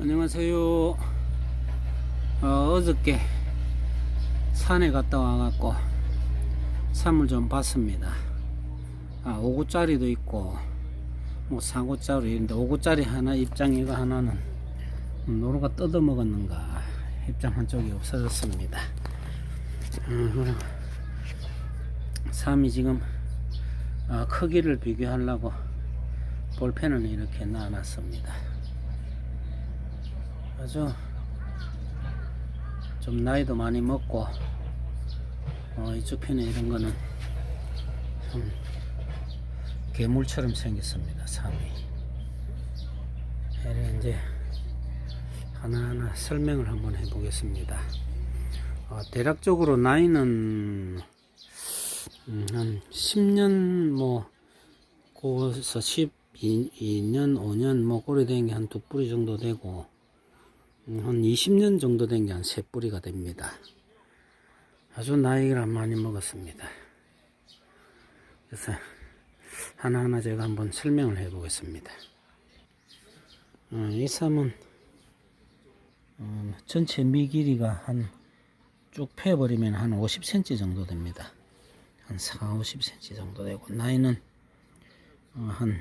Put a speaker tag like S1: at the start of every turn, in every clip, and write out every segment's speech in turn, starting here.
S1: 안녕하세요. 어, 저께 산에 갔다 와갖고 산을 좀 봤습니다. 아, 5구짜리도 있고, 뭐 4구짜리 있는데 5구짜리 하나 입장 이거 하나는 노루가 뜯어먹었는가 입장 한쪽이 없어졌습니다. 음, 그럼 삼이 지금 아, 크기를 비교하려고 볼펜을 이렇게 놔놨습니다. 아주 좀 나이도 많이 먹고 어, 이쪽 편에 이런 거는 좀 괴물처럼 생겼습니다. 삼이. 이래 이제 하나하나 설명을 한번 해보겠습니다. 어, 대략적으로 나이는 음, 한 10년 뭐 고서 12년 5년 뭐 꼬리 된게 한 두 뿌리 정도 되고 음, 한 20년 정도 된 게 한 세 뿌리가 됩니다. 아주 나이가 많이 먹었습니다. 그래서 하나하나 제가 한번 설명을 해 보겠습니다. 어, 이 삶은 어, 전체 미 길이가 한 쭉 패버리면 한 50cm 정도 됩니다. 한 4, 50cm 정도 되고 나이는 어, 한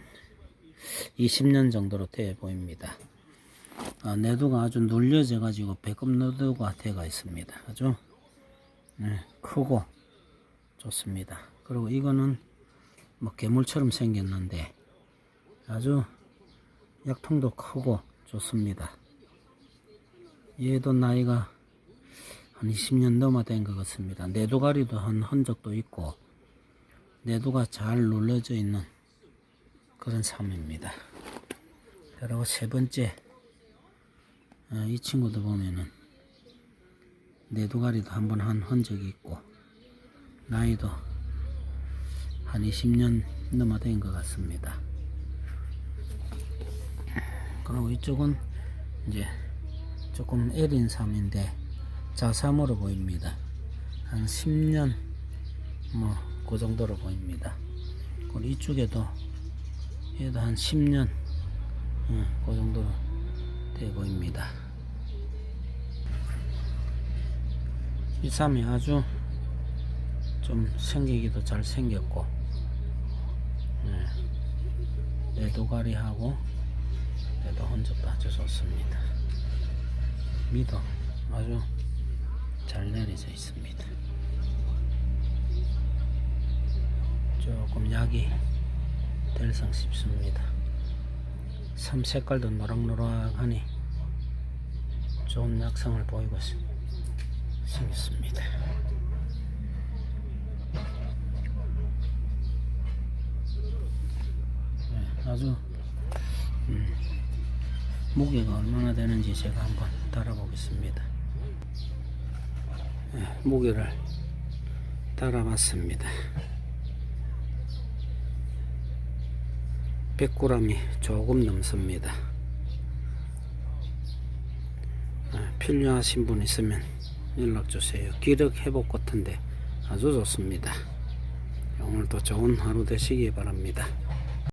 S1: 20년 정도로 돼 보입니다. 아, 내두가 아주 눌려져 가지고 배꼽 내두가 돼가 있습니다. 아주 네, 크고 좋습니다. 그리고 이거는 뭐 괴물처럼 생겼는데 아주 약통도 크고 좋습니다. 얘도 나이가 한 20년 넘어 된 것 같습니다. 내두가리도 한 흔적도 있고 내두가 잘 눌러져 있는 그런 삶입니다. 그리고 세 번째 어, 이 친구도 보면은 내두가리도 한 번 한 흔적이 있고 나이도 한 20년 넘어 된 것 같습니다. 그리고 이쪽은 이제 조금 애린 삶인데 자삼으로 보입니다. 한 10년 뭐 그 정도로 보입니다. 그리고 이쪽에도 얘도 한 10년 음, 그 정도로 돼 보입니다. 이 삶이 아주 좀 생기기도 잘 생겼고 네. 내도가리하고 내도 흔적도 아주 좋습니다. 미도 아주 잘 내려져 있습니다. 조금 약이 될상 싶습니다. 삼 색깔도 노랑노랑하니 좋은 약성을 보이고 있- 생겼습니다. 네, 아주 음, 무게가 얼마나 되는지 제가 한번 달아보겠습니다. 네, 무게를 달아봤습니다. 100g이 조금 넘습니다. 아, 필요하신 분 있으면 연락 주세요. 기력 회복 같은데 아주 좋습니다. 오늘도 좋은 하루 되시기 바랍니다.